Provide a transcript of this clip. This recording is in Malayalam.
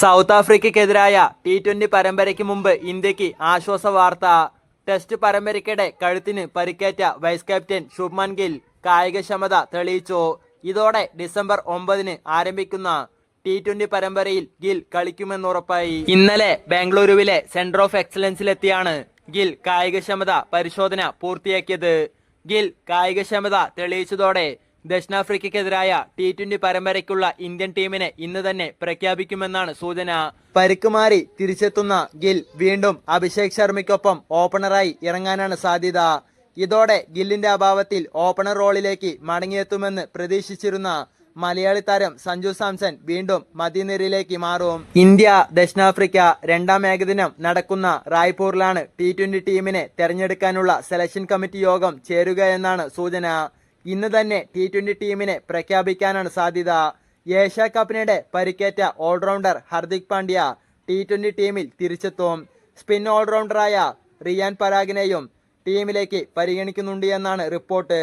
സൗത്ത് ആഫ്രിക്കയ്ക്കെതിരായ ടി ട്വന്റി പരമ്പരയ്ക്ക് മുമ്പ് ഇന്ത്യയ്ക്ക് ആശ്വാസ വാർത്ത. ടെസ്റ്റ് പരമ്പരയ്ക്കിടെ കഴുത്തിന് പരിക്കേറ്റ വൈസ് ക്യാപ്റ്റൻ ശുഭ്മാൻ ഗിൽ കായികക്ഷമത തെളിയിച്ചു. ഇതോടെ ഡിസംബർ ഒമ്പതിന് ആരംഭിക്കുന്ന ടി ട്വന്റി പരമ്പരയിൽ ഗിൽ കളിക്കുമെന്നുറപ്പായി. ഇന്നലെ ബാംഗ്ലൂരുവിലെ സെന്റർ ഓഫ് എക്സലൻസിലെത്തിയാണ് ഗിൽ കായികക്ഷമത പരിശോധന പൂർത്തിയാക്കിയത്. ഗിൽ കായികക്ഷമത തെളിയിച്ചതോടെ ദക്ഷിണാഫ്രിക്കയ്ക്കെതിരായ ടി ട്വന്റി പരമ്പരയ്ക്കുള്ള ഇന്ത്യൻ ടീമിനെ ഇന്ന് തന്നെ പ്രഖ്യാപിക്കുമെന്നാണ് സൂചന. പരിക്കുമാറി തിരിച്ചെത്തുന്ന ഗിൽ വീണ്ടും അഭിഷേക് ശർമ്മയ്ക്കൊപ്പം ഓപ്പണറായി ഇറങ്ങാനാണ് സാധ്യത. ഇതോടെ ഗില്ലിന്റെ അഭാവത്തിൽ ഓപ്പണർ റോളിലേക്ക് മടങ്ങിയെത്തുമെന്ന് പ്രതീക്ഷിച്ചിരുന്ന മലയാളി താരം സഞ്ജു സാംസൺ വീണ്ടും മതിനിരയിലേക്ക് മാറും. ഇന്ത്യ ദക്ഷിണാഫ്രിക്ക രണ്ടാം ഏകദിനം നടക്കുന്ന റായ്പൂരിലാണ് ടി ടീമിനെ തെരഞ്ഞെടുക്കാനുള്ള സെലക്ഷൻ കമ്മിറ്റി യോഗം ചേരുക എന്നാണ് സൂചന. ഇന്ന് തന്നെ ടി ട്വന്റി ടീമിനെ പ്രഖ്യാപിക്കാനാണ് സാധ്യത. ഏഷ്യ കപ്പിനിടെ പരിക്കേറ്റ allrounder Hardik Pandya T twenty ടീമിൽ തിരിച്ചെത്തും. സ്പിൻ ഓൾറൗണ്ടറായ റിയാൻ പരാഗിനെയും ടീമിലേക്ക് പരിഗണിക്കുന്നുണ്ട് എന്നാണ് റിപ്പോർട്ട്.